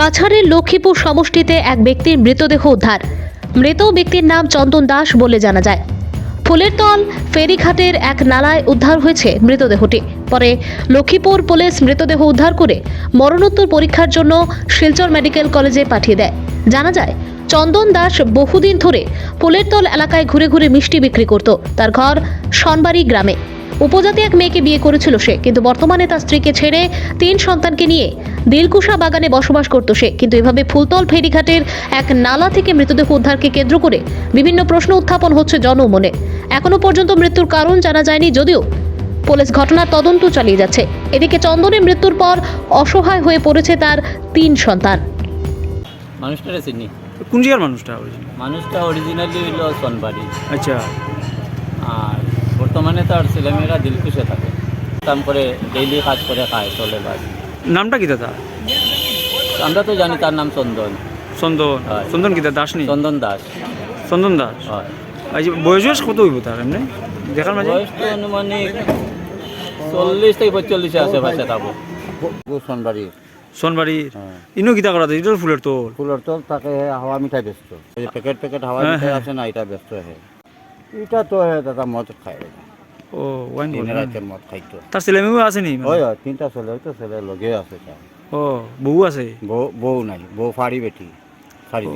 কাছাড়ের লক্ষ্মীপুর সমষ্টিতে এক ব্যক্তির মৃতদেহ উদ্ধার। মৃত ব্যক্তির নাম চন্দন দাস বলে জানা যায়। ফুলের তল, ফেরিঘাটের এক নালায় উদ্ধার হয়েছে মৃতদেহটি। পরে লক্ষ্মীপুর পুলিশ মৃতদেহ উদ্ধার করে মরণোত্তর পরীক্ষার জন্য শিলচর মেডিকেল কলেজে পাঠিয়ে দেয়। জানা যায়, চন্দন দাস বহুদিন ধরে ফুলের তল এলাকায় ঘুরে ঘুরে মিষ্টি বিক্রি করত। তার ঘর সনবাড়ি গ্রামে। উপজাতি এক মেয়েকে বিয়ে করেছিল সে কিন্তু বর্তমানে তার স্ত্রীকে ছেড়ে তিন সন্তানকে নিয়ে দিলকুশা বাগানে বসবাস করত সে। কিন্তু এভাবে ফুলতল ফেরিঘাটের এক নালা থেকে মৃতদেহ উদ্ধারকে কেন্দ্র করে বিভিন্ন প্রশ্ন উত্থাপন হচ্ছে জনমনে। এখনও পর্যন্ত মৃত্যুর কারণ জানা যায়নি যদিও পুলিশ ঘটনার তদন্ত চালিয়ে যাচ্ছে। এদিকে চন্দনের মৃত্যুর পর অসহায় হয়ে পড়েছে তার তিন সন্তান। মানুষটারে চিনি? কোন জায়গার মানুষটা? original? মানুষটা অরিজিনালি হইল সনবাড়ি। আচ্ছা। বর্তমানে তার ছেলেমেয়েরা দিলকুশে থাকে। কাম করে ডেইলি কাজ করে খায় চলে বাস। নামটা কি দাদা? আমরা তো জানি তার নাম চন্দন। চন্দন। হয়। চন্দন কি দাস নি চন্দন দাস। চন্দন দাস? হয়। আচ্ছা বয়স বয়স কত হইব তার এমনি? দেখার মাঝে? বয়স তো আনুমানিক চল্লিশ থেকে পঁয়তাল্লিশে আশেপাশে থাকব সনবাড়ি। সোনবাড়ি। হ্যাঁ। ইনো কিতা করা ফুলের তোল। ফুলের তল তাকে হাওয়া মিঠাই ব্যস্ত। এই প্যাকেট প্যাকেট হাওয়া হ্যাঁ, মিঠাই হ্যাঁ। আছে না এটা ব্যস্ত হে। এটা তো দাদা মদ খায় ও ওয়াইন দিনে রাতে মদ খাইতো। তার ছেলে মেয়েও আছে নি? হয় হয় তিনটা ছেলে তো ছেলে লগে আছে ও বউ আছে? বউ বউ নাই বউ ফাড়ি বেটি ফাড়ি